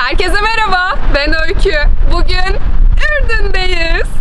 Herkese merhaba, ben Öykü. Bugün Ürdün'deyiz.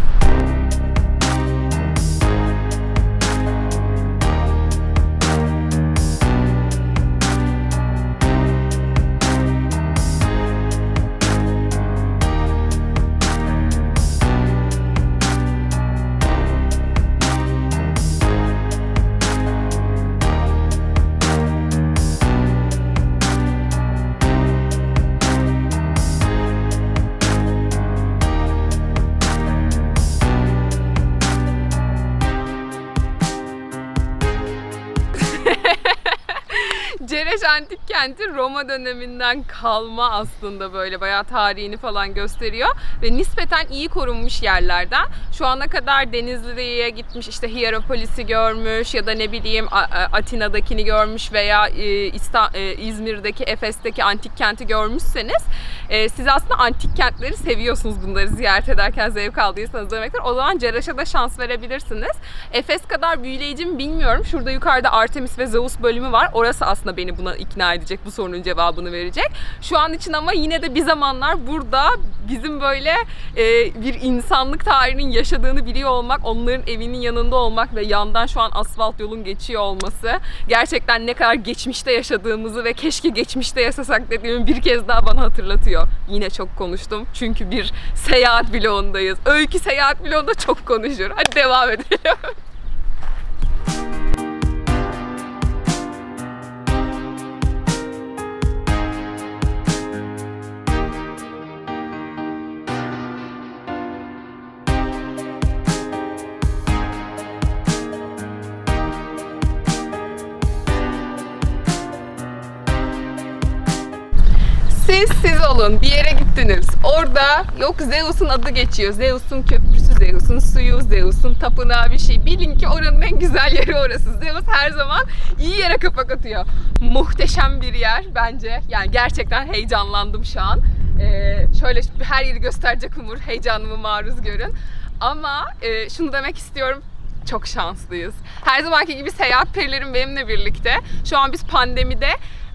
Kenti Roma döneminden kalma aslında böyle bayağı tarihini falan gösteriyor ve nispeten iyi korunmuş yerlerden. Şu ana kadar Denizli'ye gitmiş işte Hierapolis'i görmüş ya da ne bileyim Atina'dakini görmüş veya e, e, İzmir'deki Efes'teki antik kenti görmüşseniz e, siz aslında antik kentleri seviyorsunuz bunları ziyaret ederken zevk aldıysanız demektir. O zaman Cereş'e de şans verebilirsiniz. Efes kadar büyüleyici mi bilmiyorum. Şurada yukarıda Artemis ve Zeus bölümü var. Orası aslında beni buna ikna edecek, bu sorunun cevabını verecek. Şu an için ama yine de bir zamanlar burada bizim böyle e, bir insanlık tarihinin yaşadığını biliyor olmak, onların evinin yanında olmak ve yandan şu an asfalt yolun geçiyor olması gerçekten ne kadar geçmişte yaşadığımızı ve keşke geçmişte yaşasak dediğimi bir kez daha bana hatırlatıyor. Yine çok konuştum çünkü bir seyahat vlogundayız. Öykü seyahat vlogunda çok konuşur. Hadi devam edelim. olun. Bir yere gittiniz. Orada yok Zeus'un adı geçiyor. Zeus'un köprüsü, Zeus'un suyu, Zeus'un tapınağı bir şey. Bilin ki oranın en güzel yeri orası. Zeus her zaman iyi yere kapak atıyor. Muhteşem bir yer bence. Yani gerçekten heyecanlandım şu an. Ee, şöyle her yeri gösterecek Umur. Heyecanımı maruz görün. Ama e, şunu demek istiyorum çok şanslıyız. Her zamanki gibi seyahat perilerim benimle birlikte. Şu an biz pandemide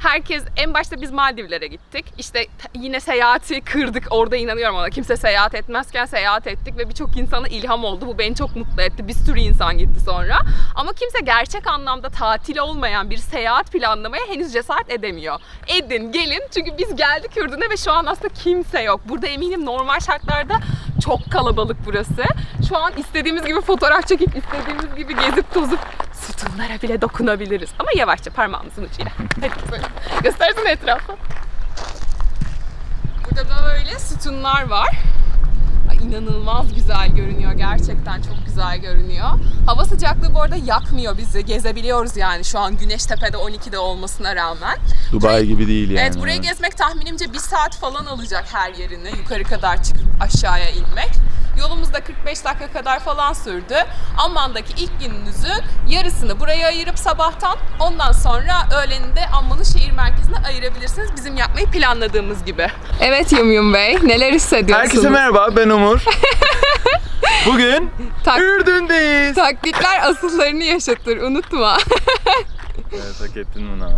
herkes en başta biz Maldivlere gittik. İşte yine seyahati kırdık. Orada inanıyorum ona. Kimse seyahat etmezken seyahat ettik ve birçok insana ilham oldu. Bu beni çok mutlu etti. Bir sürü insan gitti sonra. Ama kimse gerçek anlamda tatil olmayan bir seyahat planlamaya henüz cesaret edemiyor. Edin, gelin. Çünkü biz geldik Ürdün'e ve şu an aslında kimse yok. Burada eminim normal şartlarda çok kalabalık burası. Şu an istediğimiz gibi fotoğraf çekip istediğimiz gibi gezip tozup sütunlara bile dokunabiliriz. Ama yavaşça parmağımızın ucuyla. Hadi böyle. Göstersene etrafı. Burada böyle sütunlar var. Ay, inanılmaz güzel görünüyor. Gerçekten çok güzel görünüyor. Hava sıcaklığı bu arada yakmıyor bizi. Gezebiliyoruz yani şu an güneş tepede 12'de olmasına rağmen. Dubai gibi değil yani. Evet burayı gezmek tahminimce bir saat falan alacak her yerini. Yukarı kadar çıkıp aşağıya inmek. Yolumuz da 45 dakika kadar falan sürdü. Amman'daki ilk gününüzün yarısını buraya ayırıp sabahtan ondan sonra öğleninde Amman'ın şehir merkezine ayırabilirsiniz. Bizim yapmayı planladığımız gibi. Evet Yum Yum Bey neler hissediyorsunuz? Herkese merhaba ben Umur. Bugün Tak- Ürdün'deyiz. Taklitler asıllarını yaşatır unutma. Evet hak ettin bunu.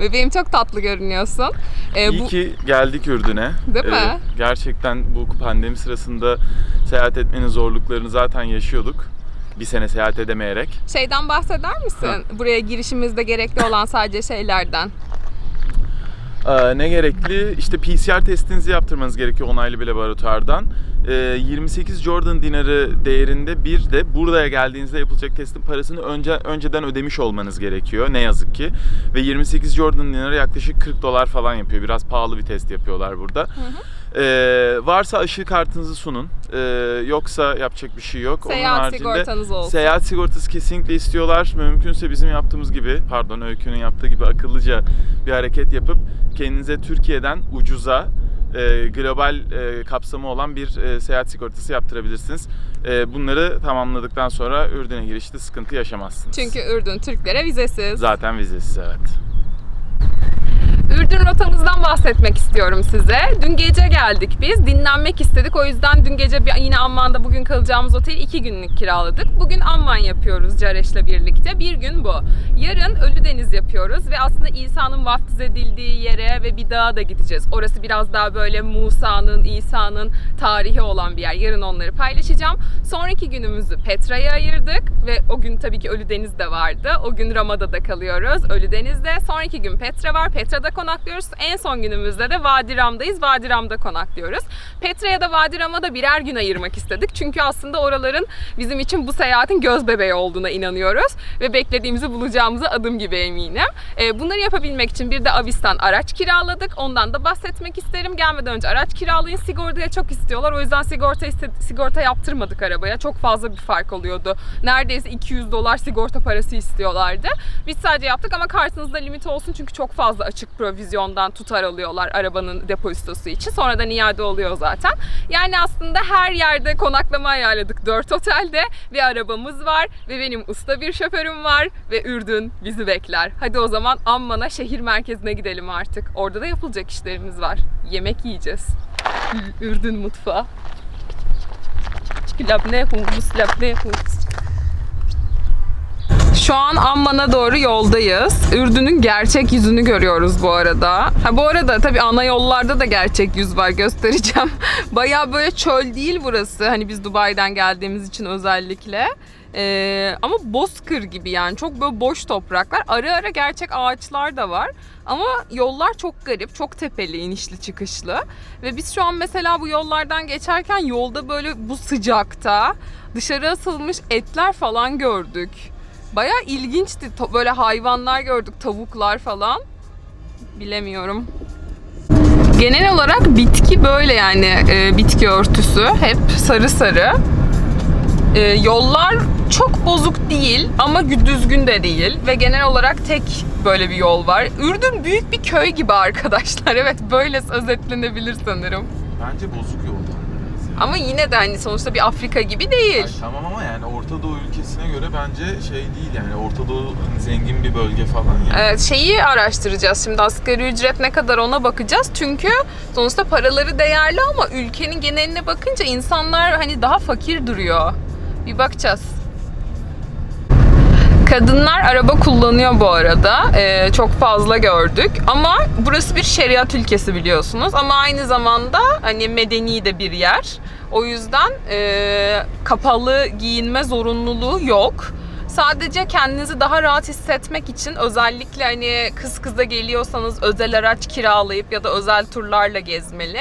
Bebeğim çok tatlı görünüyorsun. Ee, İyi bu ki geldik Ürdün'e. Değil mi? Gerçekten bu pandemi sırasında seyahat etmenin zorluklarını zaten yaşıyorduk. Bir sene seyahat edemeyerek. şeyden bahseder misin? Buraya girişimizde gerekli olan sadece şeylerden. Ee, ne gerekli? İşte PCR testinizi yaptırmanız gerekiyor onaylı bir laboratuvardan. Ee, 28 Jordan dinarı değerinde bir de buraya geldiğinizde yapılacak testin parasını önce önceden ödemiş olmanız gerekiyor ne yazık ki. Ve 28 Jordan dinarı yaklaşık 40 dolar falan yapıyor. Biraz pahalı bir test yapıyorlar burada. Ee, varsa aşı kartınızı sunun. Ee, yoksa yapacak bir şey yok. Onun Seyahat haricinde sigortanız olsun. Seyahat sigortası kesinlikle istiyorlar. Mümkünse bizim yaptığımız gibi, pardon Öykü'nün yaptığı gibi akıllıca bir hareket yapıp kendinize Türkiye'den ucuza e, global e, kapsamı olan bir e, seyahat sigortası yaptırabilirsiniz. E, bunları tamamladıktan sonra Ürdün'e girişte sıkıntı yaşamazsınız. Çünkü Ürdün Türklere vizesiz. zaten vizesiz evet. Ürdün rotamızdan bahsetmek istiyorum size. Dün gece geldik biz. Dinlenmek istedik. O yüzden dün gece bir, yine Amman'da bugün kalacağımız oteli iki günlük kiraladık. Bugün Amman yapıyoruz Careş'le birlikte. Bir gün bu. Yarın Ölüdeniz yapıyoruz ve aslında İsa'nın vaftiz edildiği yere ve bir dağa da gideceğiz. Orası biraz daha böyle Musa'nın, İsa'nın tarihi olan bir yer. Yarın onları paylaşacağım. Sonraki günümüzü Petra'ya ayırdık ve o gün tabii ki Ölüdeniz de vardı. O gün Ramada'da kalıyoruz Ölüdeniz'de. Sonraki gün Petra var. Petra'da konaklıyoruz. En son günümüzde de Vadiram'dayız. Vadiram'da konaklıyoruz. Petra'ya da Vadiram'a da birer gün ayırmak istedik. Çünkü aslında oraların bizim için bu seyahatin göz bebeği olduğuna inanıyoruz. Ve beklediğimizi bulacağımıza adım gibi eminim. Ee, bunları yapabilmek için bir de Avis'tan araç kiraladık. Ondan da bahsetmek isterim. Gelmeden önce araç kiralayın. Sigortaya çok istiyorlar. O yüzden sigorta sigorta yaptırmadık arabaya. Çok fazla bir fark oluyordu. Neredeyse 200 dolar sigorta parası istiyorlardı. Biz sadece yaptık ama kartınızda limit olsun çünkü çok fazla açık provizyondan tutar alıyorlar arabanın depozitosu için. Sonradan iade oluyor zaten. Yani aslında her yerde konaklama ayarladık 4 otelde ve arabamız var ve benim usta bir şoförüm var ve Ürdün bizi bekler. Hadi o zaman Amman'a şehir merkezine gidelim artık. Orada da yapılacak işlerimiz var. Yemek yiyeceğiz. Ürdün mutfağı. Labne humus, labne humus. Şu an Amman'a doğru yoldayız. Ürdün'ün gerçek yüzünü görüyoruz bu arada. Ha bu arada tabii ana yollarda da gerçek yüz var göstereceğim. Bayağı böyle çöl değil burası. Hani biz Dubai'den geldiğimiz için özellikle. Ee, ama bozkır gibi yani çok böyle boş topraklar. Ara ara gerçek ağaçlar da var. Ama yollar çok garip, çok tepeli, inişli çıkışlı. Ve biz şu an mesela bu yollardan geçerken yolda böyle bu sıcakta dışarı asılmış etler falan gördük. Baya ilginçti. Böyle hayvanlar gördük, tavuklar falan. Bilemiyorum. Genel olarak bitki böyle yani e, bitki örtüsü hep sarı sarı. E, yollar çok bozuk değil ama gü- düzgün de değil ve genel olarak tek böyle bir yol var. Ürdün büyük bir köy gibi arkadaşlar. Evet böyle özetlenebilir sanırım. Bence bozuk yollar. Ama yine de hani sonuçta bir Afrika gibi değil. Ay, tamam ama yani Orta Doğu ülkesine göre bence şey değil yani Orta Doğu zengin bir bölge falan yani. Evet, şeyi araştıracağız şimdi asgari ücret ne kadar ona bakacağız. Çünkü sonuçta paraları değerli ama ülkenin geneline bakınca insanlar hani daha fakir duruyor. Bir bakacağız. Kadınlar araba kullanıyor bu arada. Ee, çok fazla gördük. Ama burası bir şeriat ülkesi biliyorsunuz. Ama aynı zamanda hani medeni de bir yer. O yüzden e, kapalı giyinme zorunluluğu yok. Sadece kendinizi daha rahat hissetmek için özellikle hani kız kıza geliyorsanız özel araç kiralayıp ya da özel turlarla gezmeli.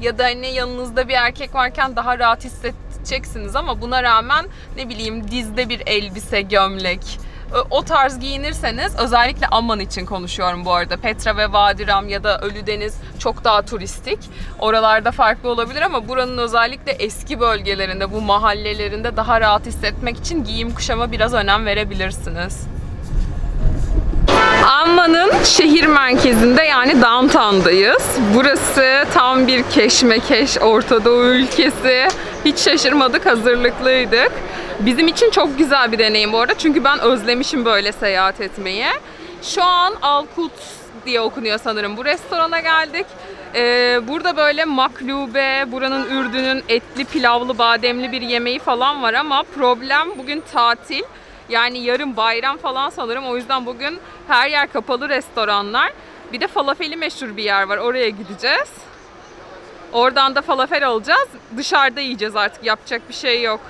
Ya da hani yanınızda bir erkek varken daha rahat hissedeceksiniz ama buna rağmen ne bileyim dizde bir elbise, gömlek, o tarz giyinirseniz özellikle Amman için konuşuyorum bu arada. Petra ve Vadiram ya da Ölüdeniz çok daha turistik. Oralarda farklı olabilir ama buranın özellikle eski bölgelerinde, bu mahallelerinde daha rahat hissetmek için giyim kuşama biraz önem verebilirsiniz. Amman'ın şehir merkezinde yani downtown'dayız. Burası tam bir keşmekeş Orta Doğu ülkesi. Hiç şaşırmadık, hazırlıklıydık. Bizim için çok güzel bir deneyim bu arada çünkü ben özlemişim böyle seyahat etmeyi. Şu an Alkut diye okunuyor sanırım. Bu restorana geldik. Ee, burada böyle maklube, buranın Ürdün'ün etli, pilavlı, bademli bir yemeği falan var ama problem bugün tatil. Yani yarın bayram falan sanırım. O yüzden bugün her yer kapalı restoranlar. Bir de falafeli meşhur bir yer var. Oraya gideceğiz. Oradan da falafel alacağız. Dışarıda yiyeceğiz artık. Yapacak bir şey yok.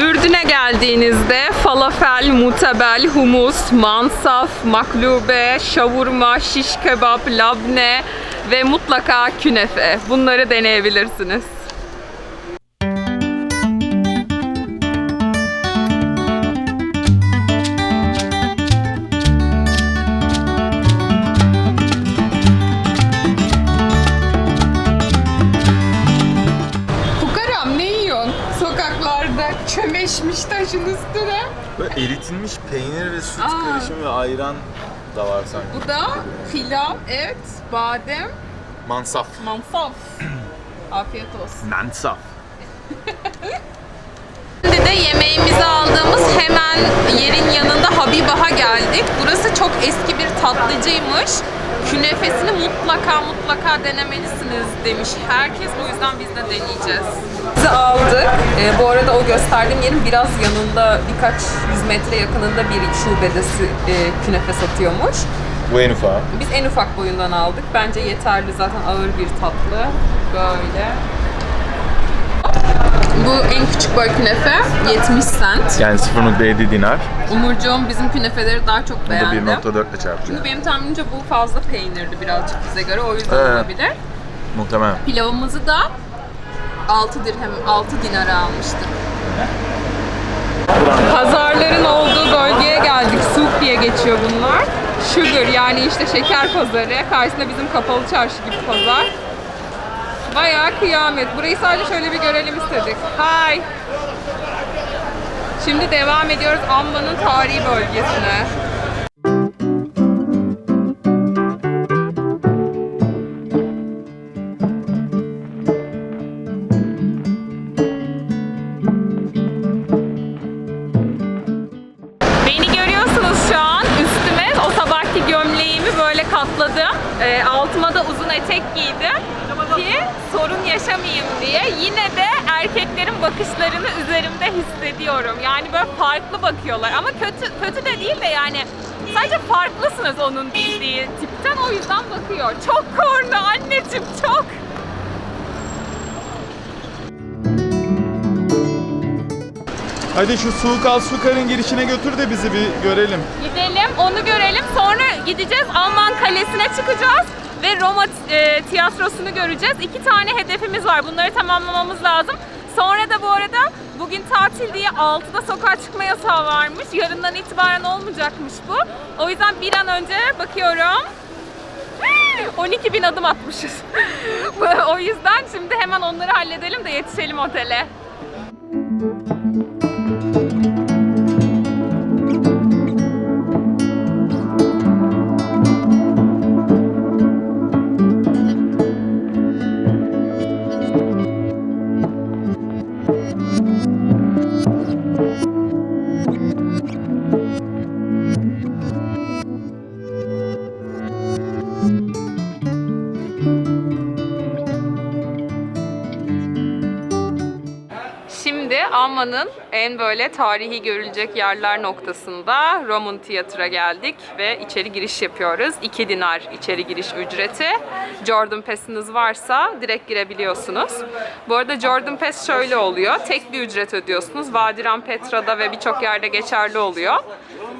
Ürdün'e geldiğinizde falafel, mutebel, humus, mansaf, maklube, şavurma, şiş kebap, labne ve mutlaka künefe. Bunları deneyebilirsiniz. Eritilmiş peynir ve süt Aa. karışımı ve ayran da var sanki. Bu da pilav, et, badem, Mansaf. mansaf. Afiyet olsun. Mansaf. Şimdi de yemeğimizi aldığımız hemen yerin yanında Habibah'a geldik. Burası çok eski bir tatlıcıymış. Künefesini mutlaka mutlaka denemelisiniz demiş herkes. O yüzden biz de deneyeceğiz. Bizi aldık. Ee, bu arada o gösterdiğim yerin biraz yanında birkaç yüz metre yakınında bir şubedesi e, künefe satıyormuş. Bu en ufağı. Biz en ufak boyundan aldık. Bence yeterli zaten ağır bir tatlı. Böyle. Bu en küçük boy künefe 70 cent. Yani 0.7 dinar. Umurcuğum bizim künefeleri daha çok Bu da beğendi. 1.4 ile çarpacağım. Çünkü benim tahminimce bu fazla peynirli birazcık bize göre o yüzden Evet. olabilir. Muhtemelen. Pilavımızı da 6 dirhem, 6 dinara almıştık. Pazarların olduğu bölgeye geldik. Souk diye geçiyor bunlar. Sugar yani işte şeker pazarı. Karşısında bizim kapalı çarşı gibi pazar. Bayağı kıyamet. Burayı sadece şöyle bir görelim istedik. Hi. Şimdi devam ediyoruz Amman'ın tarihi bölgesine. Hadi şu Suukal Sukar'ın girişine götür de bizi bir görelim. Gidelim, onu görelim. Sonra gideceğiz Alman Kalesi'ne çıkacağız ve Roma e, tiyatrosunu göreceğiz. İki tane hedefimiz var. Bunları tamamlamamız lazım. Sonra da bu arada bugün tatil diye 6'da sokağa çıkma yasağı varmış. Yarından itibaren olmayacakmış bu. O yüzden bir an önce bakıyorum. 12 bin adım atmışız. o yüzden şimdi hemen onları halledelim de yetişelim otele. Almanya'nın en böyle tarihi görülecek yerler noktasında Roman Tiyatro'ya geldik ve içeri giriş yapıyoruz. 2 dinar içeri giriş ücreti. Jordan Pass'iniz varsa direkt girebiliyorsunuz. Bu arada Jordan Pass şöyle oluyor. Tek bir ücret ödüyorsunuz. Vadiran Petra'da ve birçok yerde geçerli oluyor.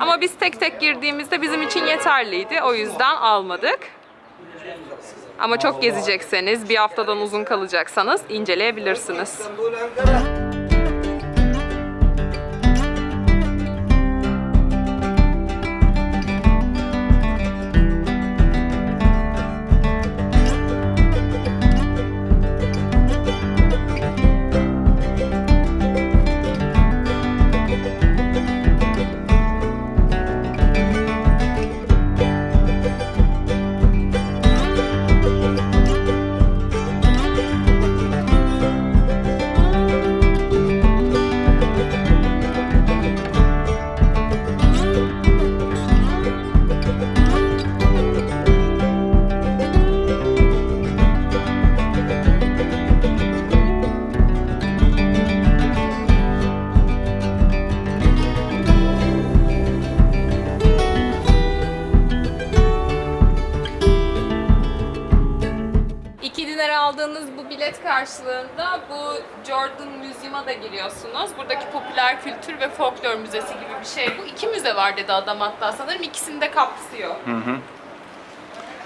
Ama biz tek tek girdiğimizde bizim için yeterliydi. O yüzden almadık. Ama çok gezecekseniz, bir haftadan uzun kalacaksanız inceleyebilirsiniz. Karşılığında bu Jordan Museum'a da giriyorsunuz. Buradaki popüler kültür ve folklor müzesi gibi bir şey bu. İki müze var dedi adam hatta sanırım ikisini de kapsıyor.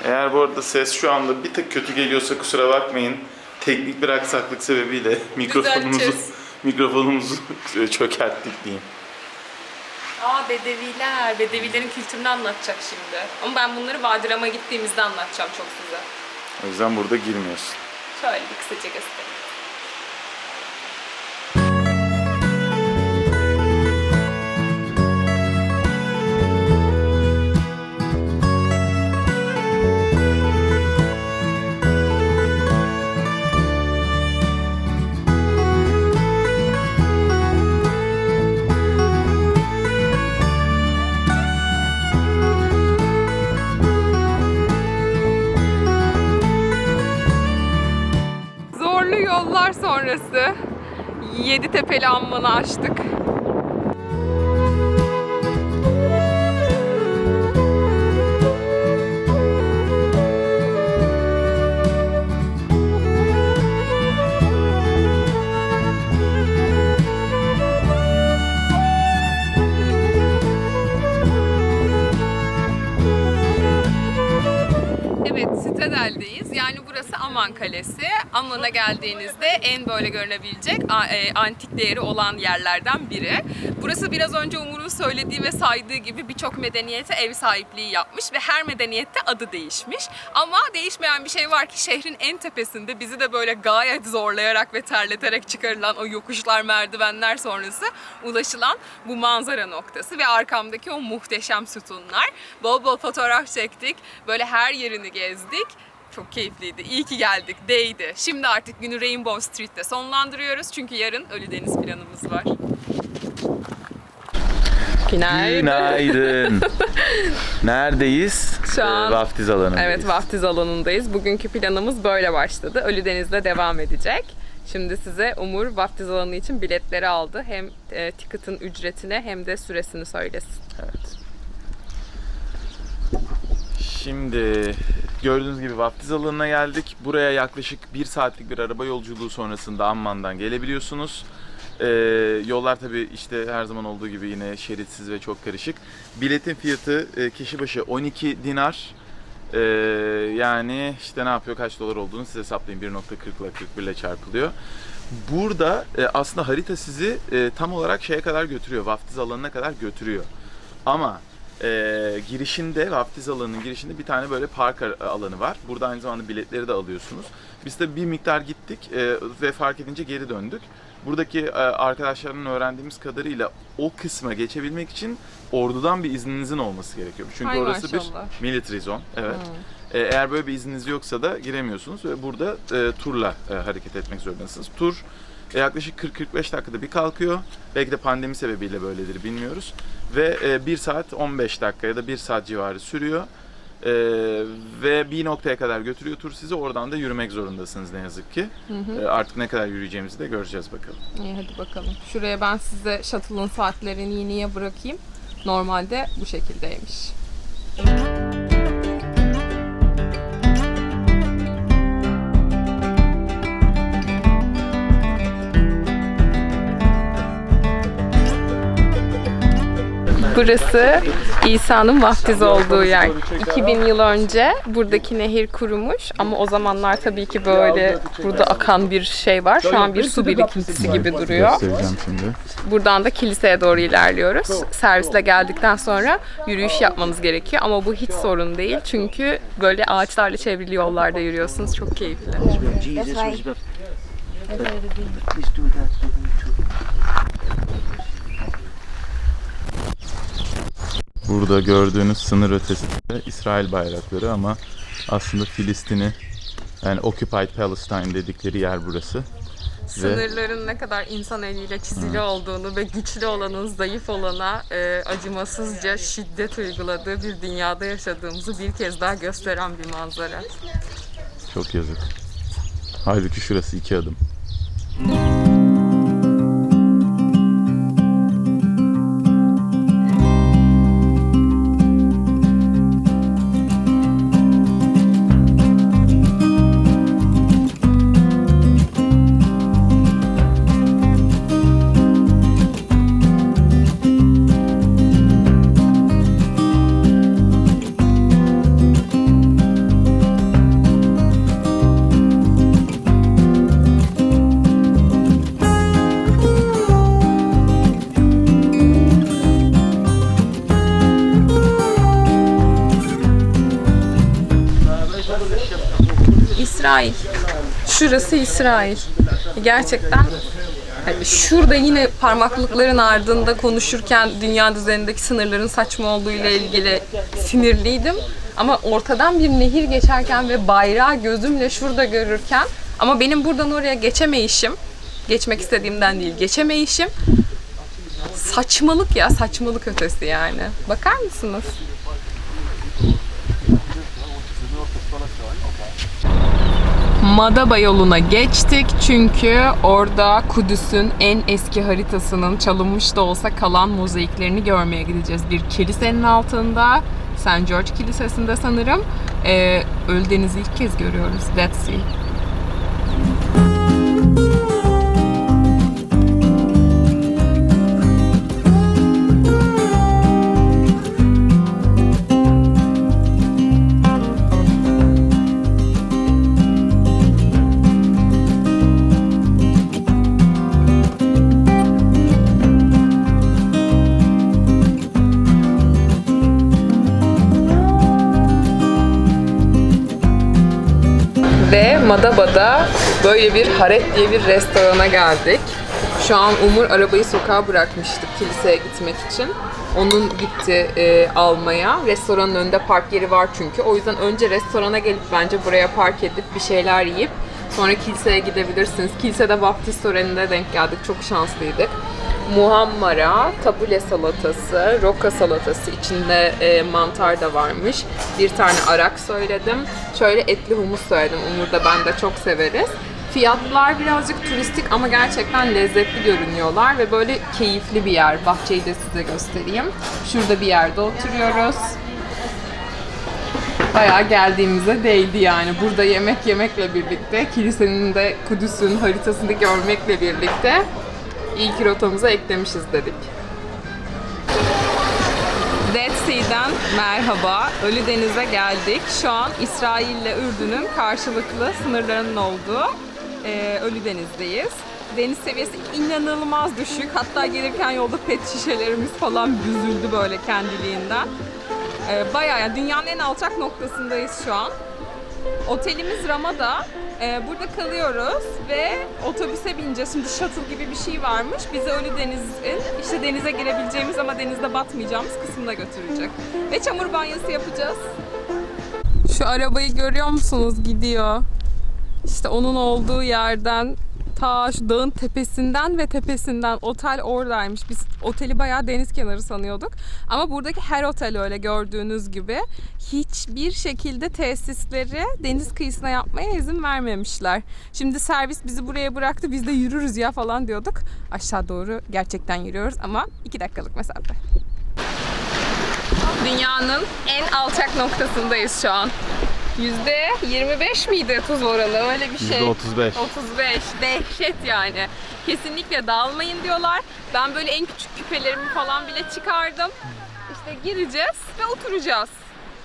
Eğer bu arada ses şu anda bir tık kötü geliyorsa kusura bakmayın. Teknik bir aksaklık sebebiyle mikrofonumuzu mikrofonumuzu çökerttik diyeyim. Aa Bedeviler, Bedevilerin kültürünü anlatacak şimdi. Ama ben bunları Vadiram'a gittiğimizde anlatacağım çok size. O yüzden burada girmiyorsun. Şöyle bir kısaca göstereyim. Yeditepe'li ammanı açtık. Aman Kalesi. Aman'a geldiğinizde en böyle görünebilecek e, antik değeri olan yerlerden biri. Burası biraz önce Umur'un söylediği ve saydığı gibi birçok medeniyete ev sahipliği yapmış ve her medeniyette adı değişmiş. Ama değişmeyen bir şey var ki şehrin en tepesinde bizi de böyle gayet zorlayarak ve terleterek çıkarılan o yokuşlar, merdivenler sonrası ulaşılan bu manzara noktası ve arkamdaki o muhteşem sütunlar. Bol bol fotoğraf çektik. Böyle her yerini gezdik. Çok keyifliydi. İyi ki geldik. Değdi. Şimdi artık günü Rainbow Street'te sonlandırıyoruz. Çünkü yarın Ölüdeniz planımız var. Günaydın. Günaydın. Neredeyiz? Şu an- Ee, vaftiz alanındayız. Evet vaftiz alanındayız. Bugünkü planımız böyle başladı. Ölüdeniz'de devam edecek. Şimdi size Umur vaftiz alanı için biletleri aldı. Hem e, ticket'ın ücretine hem de süresini söylesin. Evet. Şimdi gördüğünüz gibi vaftiz alanına geldik. Buraya yaklaşık bir saatlik bir araba yolculuğu sonrasında Amman'dan gelebiliyorsunuz. Ee, yollar tabii işte her zaman olduğu gibi yine şeritsiz ve çok karışık. Biletin fiyatı e, kişi başı 12 dinar. Ee, yani işte ne yapıyor kaç dolar olduğunu size hesaplayın 1.40 ile 41 ile çarpılıyor. Burada e, aslında harita sizi e, tam olarak şeye kadar götürüyor. Vaftiz alanına kadar götürüyor. Ama e, girişinde, vaftiz alanının girişinde bir tane böyle park ar- alanı var. Burada aynı zamanda biletleri de alıyorsunuz. Biz de bir miktar gittik e, ve fark edince geri döndük. Buradaki e, arkadaşlardan öğrendiğimiz kadarıyla o kısma geçebilmek için ordudan bir izninizin olması gerekiyor. Çünkü Hay orası maşallah. bir military zone. Evet. Hmm. E, Eğer böyle bir izniniz yoksa da giremiyorsunuz ve burada e, turla e, hareket etmek zorundasınız. Tur e, yaklaşık 40-45 dakikada bir kalkıyor. Belki de pandemi sebebiyle böyledir bilmiyoruz. Ve e, 1 saat 15 dakika ya da 1 saat civarı sürüyor. E, ve bir noktaya kadar götürüyor tur sizi. Oradan da yürümek zorundasınız ne yazık ki. E, artık ne kadar yürüyeceğimizi de göreceğiz bakalım. İyi hadi bakalım. Şuraya ben size shuttle'ın saatlerini yeniye bırakayım. Normalde bu şekildeymiş. Burası İsa'nın vaftiz olduğu yer. 2000 yıl önce buradaki nehir kurumuş ama o zamanlar tabii ki böyle burada akan bir şey var. Şu an bir su birikintisi gibi duruyor. Buradan da kiliseye doğru ilerliyoruz. Servisle geldikten sonra yürüyüş yapmanız gerekiyor ama bu hiç sorun değil. Çünkü böyle ağaçlarla çevrili yollarda yürüyorsunuz. Çok keyifli. Why- Burada gördüğünüz sınır ötesinde İsrail bayrakları ama aslında Filistin'i yani Occupied Palestine dedikleri yer burası. Sınırların ne kadar insan eliyle çizili olduğunu ve güçlü olanın zayıf olana e, acımasızca şiddet uyguladığı bir dünyada yaşadığımızı bir kez daha gösteren bir manzara. Çok yazık. Halbuki şurası iki adım. İsrail. Şurası İsrail. Gerçekten hani şurada yine parmaklıkların ardında konuşurken dünya üzerindeki sınırların saçma olduğu ile ilgili sinirliydim. Ama ortadan bir nehir geçerken ve bayrağı gözümle şurada görürken ama benim buradan oraya geçemeyişim, geçmek istediğimden değil, geçemeyişim saçmalık ya, saçmalık ötesi yani. Bakar mısınız? Madaba yoluna geçtik çünkü orada Kudüs'ün en eski haritasının çalınmış da olsa kalan mozaiklerini görmeye gideceğiz. Bir kilisenin altında, St. George Kilisesi'nde sanırım. Ee, Ölüdeniz'i ilk kez görüyoruz, Dead Sea. Madaba'da böyle bir Haret diye bir restorana geldik. Şu an Umur arabayı sokağa bırakmıştık kiliseye gitmek için. Onun gitti e, almaya. Restoranın önünde park yeri var çünkü. O yüzden önce restorana gelip bence buraya park edip bir şeyler yiyip sonra kiliseye gidebilirsiniz. Kilisede baptist törenine denk geldik. Çok şanslıydık. Muhammara, tabule salatası, roka salatası, içinde e, mantar da varmış. Bir tane arak söyledim. Şöyle etli humus söyledim. Umur da ben de çok severiz. Fiyatlar birazcık turistik ama gerçekten lezzetli görünüyorlar ve böyle keyifli bir yer. Bahçeyi de size göstereyim. Şurada bir yerde oturuyoruz. Bayağı geldiğimize değdi yani. Burada yemek yemekle birlikte, kilisenin de Kudüs'ün haritasını görmekle birlikte iyi rotamıza eklemişiz dedik. Dead Sea'den merhaba. Ölü Deniz'e geldik. Şu an İsrail ile Ürdün'ün karşılıklı sınırlarının olduğu e, Ölü Deniz'deyiz. Deniz seviyesi inanılmaz düşük. Hatta gelirken yolda pet şişelerimiz falan büzüldü böyle kendiliğinden. E, bayağı yani dünyanın en alçak noktasındayız şu an. Otelimiz Ramada. Ee, burada kalıyoruz ve otobüse bineceğiz. Şimdi shuttle gibi bir şey varmış. Bizi Ölü Deniz'in işte denize girebileceğimiz ama denizde batmayacağımız kısmına götürecek. Ve çamur banyosu yapacağız. Şu arabayı görüyor musunuz? Gidiyor. İşte onun olduğu yerden ta şu dağın tepesinden ve tepesinden otel oradaymış. Biz oteli bayağı deniz kenarı sanıyorduk. Ama buradaki her otel öyle gördüğünüz gibi hiçbir şekilde tesisleri deniz kıyısına yapmaya izin vermemişler. Şimdi servis bizi buraya bıraktı biz de yürürüz ya falan diyorduk. Aşağı doğru gerçekten yürüyoruz ama 2 dakikalık mesafe. Dünyanın en alçak noktasındayız şu an. %25 miydi tuz oranı öyle bir şey. %35. 35. Dehşet yani. Kesinlikle dalmayın diyorlar. Ben böyle en küçük küpelerimi falan bile çıkardım. İşte gireceğiz ve oturacağız.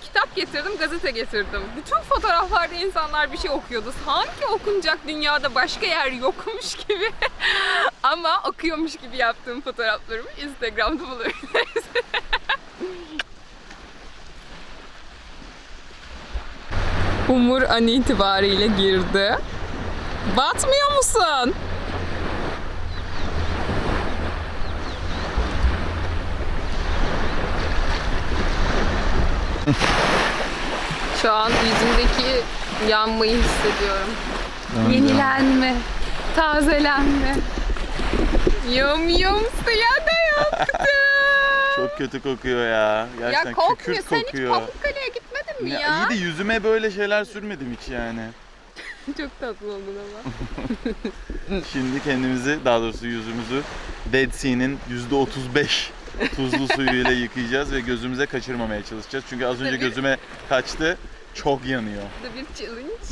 Kitap getirdim, gazete getirdim. Bütün fotoğraflarda insanlar bir şey okuyordu. Sanki okunacak dünyada başka yer yokmuş gibi. Ama okuyormuş gibi yaptığım fotoğraflarımı Instagram'da bulabilirsiniz. Umur an itibariyle girdi. Batmıyor musun? Şu an yüzümdeki yanmayı hissediyorum. Yenilenme, tazelenme. Yum yum suya da yaptım. Çok kötü kokuyor ya. Gerçekten ya kokmuyor. Sen hiç kokuyor. Pamukkale'ye Güzel mi ya? ya? İyi de yüzüme böyle şeyler sürmedim hiç yani. Çok tatlı oldun ama. Şimdi kendimizi daha doğrusu yüzümüzü Dead Sea'nin %35 tuzlu suyuyla yıkayacağız ve gözümüze kaçırmamaya çalışacağız. Çünkü az önce Tabii. gözüme kaçtı. Çok yanıyor. Bu da bir challenge.